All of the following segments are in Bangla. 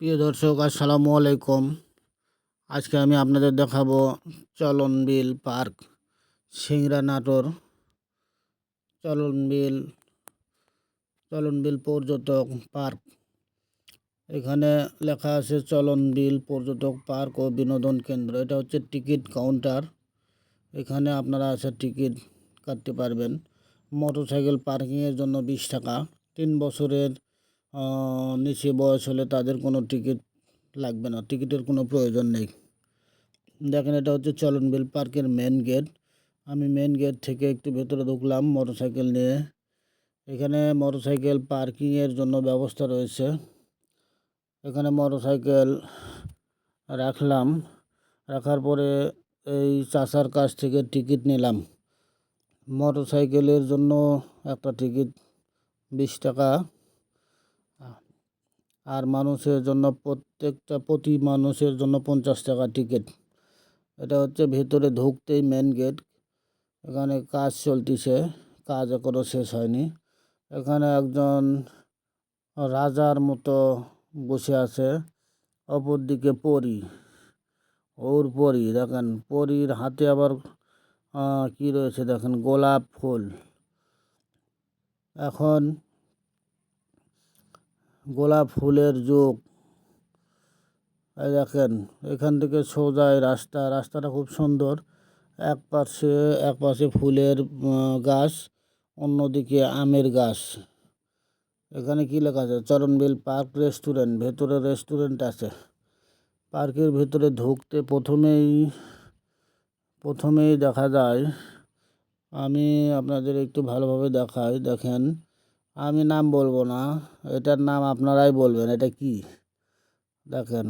প্রিয় দর্শক, আসসালামু আলাইকুম। আজকে আমি আপনাদের দেখাবো চলনবিল পার্ক, সিংড়া নাটোর। চলনবিল চলনবিল পর্যটক পার্ক। এখানে লেখা আছে চলনবিল পর্যটক পার্ক ও বিনোদন কেন্দ্র। এটা হচ্ছে টিকিট কাউন্টার। এখানে আপনারা আছে টিকিট কাটতে পারবেন। মোটরসাইকেল পার্কিংয়ের জন্য বিশ টাকা। তিন বছরের নিচে বয়স হলে তাদের কোনো টিকিট লাগবে না। টিকিটের কোনো প্রয়োজন নেই। দেখেন, এটা হচ্ছে চলনবিল পার্কের মেন গেট আমি মেন গেট থেকে একটু ভেতরে ঢুকলাম মোটরসাইকেল নিয়ে। এখানে মোটরসাইকেল পার্কিংয়ের জন্য ব্যবস্থা রয়েছে। এখানে মোটরসাইকেল রাখলাম। রাখার পরে এই চাষার কাছ থেকে টিকিট নিলাম। মোটরসাইকেলের জন্য একটা টিকিট বিশ টাকা। আর মানুষের জন্য প্রত্যেকটা, প্রতি মানুষের জন্য পঞ্চাশ টাকা টিকিট এটা হচ্ছে ভেতরে ঢুকতেই মেন গেট এখানে কাজ চলতিছে, কাজ এখনও শেষ হয়নি। এখানে একজন রাজার মতো বসে আছে, অপরদিকে পরী। ওর পরী, দেখেন, পরীর হাতে আবার কি রয়েছে দেখেন, গোলাপ ফুল। এখন গোলাপ ফুলের যুগ। এই দেখেন, এখান থেকে সোজায় রাস্তা। রাস্তাটা খুব সুন্দর। এক পাশে এক পাশে ফুলের গাছ, অন্যদিকে আমের গাছ। এখানে কি লেখা আছে? Chalanbil park restaurant. ভেতরে রেস্টুরেন্ট আছে। পার্কের ভেতরে ঢুকতে প্রথমেই প্রথমেই দেখা যায়, আমি আপনাদের একটু ভালোভাবে দেখাই। দেখেন আমি নাম বলব না, এটার নাম আপনারাই বলবেন, এটা কি? দেখেন,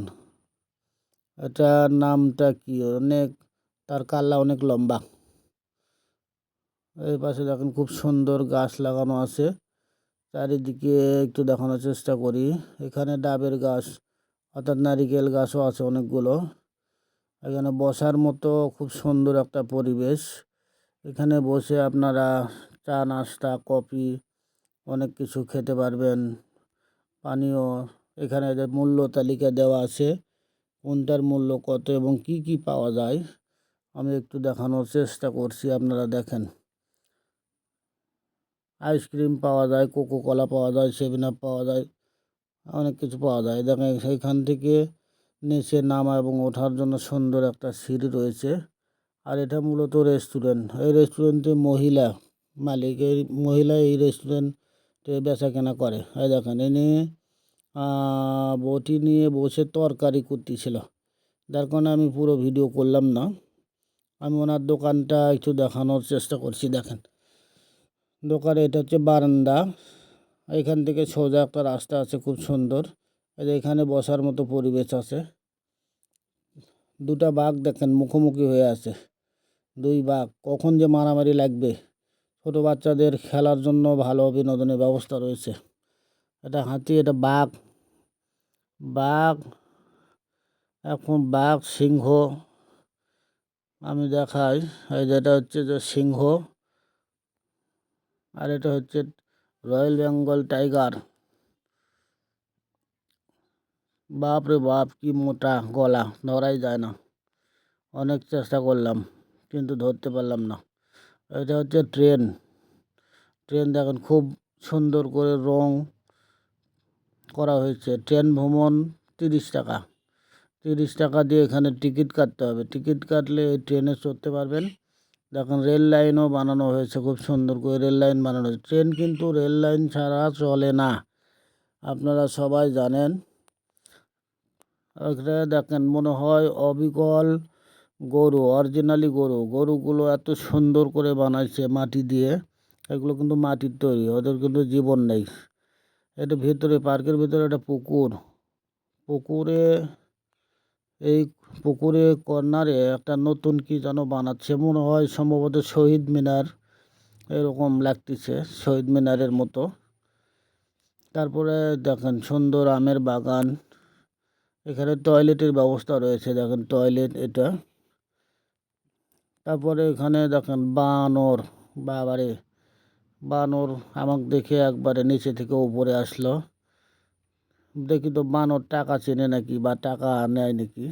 এটার নামটা কি? অনেক, তার কাল্লা অনেক লম্বা। এই পাশে দেখেন খুব সুন্দর গাছ লাগানো আছে, চারিদিকে একটু দেখানোর চেষ্টা করি। এখানে ডাবের গাছ, অর্থাৎ নারিকেল গাছও আছে অনেকগুলো। এখানে বসার মতো খুব সুন্দর একটা পরিবেশ। এখানে বসে আপনারা চা, নাস্তা, কফি অনেক কিছু খেতে পারবেন। পানীয় এখানে যে মূল্য তালিকা দেওয়া আছে, কোনটার মূল্য কত এবং কি কি পাওয়া যায়, আমি একটু দেখানোর চেষ্টা করছি, আপনারা দেখেন। আইসক্রিম পাওয়া যায় কোকো কলা পাওয়া যায়, সেভেন আপ পাওয়া যায়, অনেক কিছু পাওয়া যায়। দেখেন, সেইখান থেকে নিচে নামা এবং ওঠার জন্য সুন্দর একটা সিঁড়ি রয়েছে। আর এটা মূলত রেস্টুরেন্ট। এই রেস্টুরেন্টে মহিলা মালিক এই মহিলা এই রেস্টুরেন্টে বেচা কেনা করে। এই দেখেন এনে বটি নিয়ে বসে তরকারি করতেছিল। যার কারণে আমি পুরো ভিডিও করলাম না। আমি ওনার দোকানটা একটু দেখানোর চেষ্টা করছি, দেখেন। দোকানে এটা হচ্ছে বারান্দা। এখান থেকে সোজা একটা রাস্তা আছে, খুব সুন্দর। এখানে বসার মতো পরিবেশ আছে। দুটা বাঘ দেখেন, মুখোমুখি হয়ে আছে। দুই বাঘ, কখন যে মারামারি লাগবে? ছোটো বাচ্চাদের খেলার জন্য ভালো বিনোদনের ব্যবস্থা রয়েছে। এটা হাতি, এটা বাঘ। বাঘ, এখন বাঘ, সিংহ। আমি দেখাই, এই যেটা হচ্ছে যে সিংহ। আর এটা হচ্ছে রয়্যাল বেঙ্গল টাইগার। বাপ রে বাপ, কি মোটা গলা, ধরাই যায় না। অনেক চেষ্টা করলাম, কিন্তু ধরতে পারলাম না। এটা হচ্ছে ট্রেন। ট্রেন দেখেন খুব সুন্দর করে রং করা হয়েছে। ট্রেন ভ্রমণ তিরিশ টাকা। তিরিশ টাকা দিয়ে এখানে টিকিট কাটতে হবে। টিকিট কাটলে এই ট্রেনে চড়তে পারবেন। দেখেন রেল লাইনও বানানো হয়েছে খুব সুন্দর করে রেল লাইন বানানো হয়েছে। ট্রেন কিন্তু রেল লাইন ছাড়া চলে না। আপনারা সবাই জানেন। এখানে দেখেন মনে হয় অবিকল গরু অরিজিনালি গরু। গরুগুলো এত সুন্দর করে বানাইছে মাটি দিয়ে। এগুলো কিন্তু মাটির তৈরি, ওদের কিন্তু জীবন নেই। এটা ভিতরে, পার্কের ভিতরে একটা পুকুর। পুকুরে, এই পুকুরে কর্নারে একটা নতুন কি যেন বানাচ্ছে, মনে হয় সম্ভবত শহীদ মিনার। এরকম লাগতেছে, শহীদ মিনারের মতো। তারপরে দেখেন সুন্দর আমের বাগান। এখানে টয়লেটের ব্যবস্থা রয়েছে, দেখেন টয়লেট এটা। তারপরে এখানে দেখেন বানর, বাবারে, বানর আমাকে দেখে একবারে নিচে থেকে উপরে আসলো। দেখি তো বানর টাকা চেনে নাকি বা টাকা নেয় নাকি?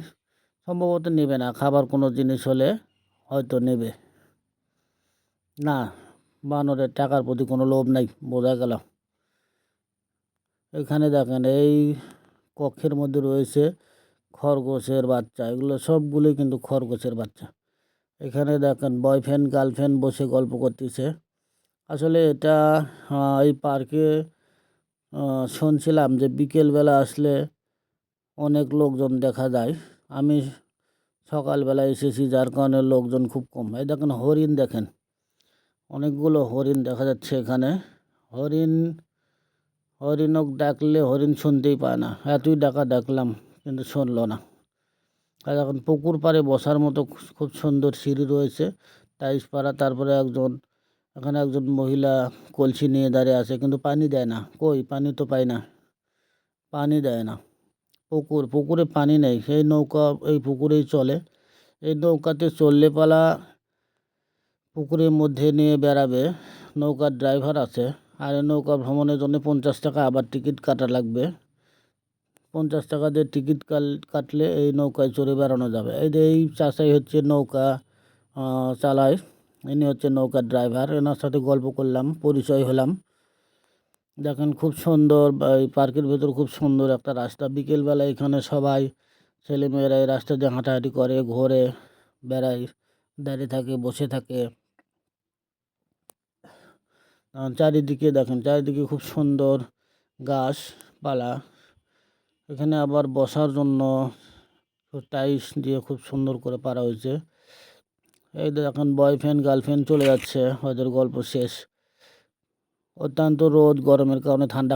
সম্ভবত নেবে না, খাবার কোনো জিনিস হলে হয়তো নেবে। না, বানরের টাকার প্রতি কোনো লোভ নাই, বোঝা গেল। এখানে দেখেন এই কক্ষের মধ্যে রয়েছে খরগোশের বাচ্চা, এগুলো সবগুলোই কিন্তু খরগোশের বাচ্চা। এখানে দেখেন বয়ফ্রেন্ড গার্লফ্রেন্ড বসে গল্প করতেছে। আসলে এটা এই পার্কে শুনছিলাম যে বিকেলবেলা আসলে অনেক লোকজন দেখা যায়। আমি সকালবেলা এসেছি, যার কারণে লোকজন খুব কম। এই দেখেন হরিণ দেখেন, অনেকগুলো হরিণ দেখা যাচ্ছে এখানে। হরিণ, হরিণক ডাকলে হরিণ শুনতেই পায় না। এতই ডাকা ডাকলাম, কিন্তু শুনলো না। আর এখন পুকুর পাড়ে বসার মতো খুব সুন্দর সিঁড়ি রয়েছে। টাইস পাড়া, তারপরে একজন, এখানে একজন মহিলা কলসি নিয়ে দাঁড়িয়ে আছে, কিন্তু পানি দেয় না। কই? পানি তো পাই না। পানি দেয় না। পুকুর, পুকুরে পানি নেই। সেই নৌকা এই পুকুরেই চলে। এই নৌকাতে চললে পালা পুকুরের মধ্যে নিয়ে বেড়াবে। নৌকার ড্রাইভার আছে। আর নৌকা ভ্রমণের জন্য পঞ্চাশ টাকা আবার টিকিট কাটা লাগবে। পঞ্চাশ টাকা দিয়ে টিকিট কাটলে এই নৌকায় চড়ে বেড়ানো যাবে। এই যে এই চাষাই হচ্ছে নৌকা চালায়। ইনি হচ্ছে নৌকার ড্রাইভার। এনার সাথে গল্প করলাম, পরিচয় হলাম। দেখেন খুব সুন্দর, এই পার্কের ভেতর খুব সুন্দর একটা রাস্তা। বিকেলবেলা এখানে সবাই ছেলেমেয়েরা এই রাস্তা দিয়ে হাঁটাহাঁটি করে, ঘোরে, বেড়ায়, দাঁড়িয়ে থাকে, বসে থাকে। চারিদিকে দেখেন, চারিদিকে খুব সুন্দর গাছপালা। এখানে আবার বসার জন্য টাইলস দিয়ে খুব সুন্দর করে পারা হয়েছে। এই এখন বয়ফ্রেন্ড, গার্লফ্রেন্ড চলে যাচ্ছে হয়তো গল্প শেষ। অত্যন্ত রোদ, গরমের কারণে ঠান্ডা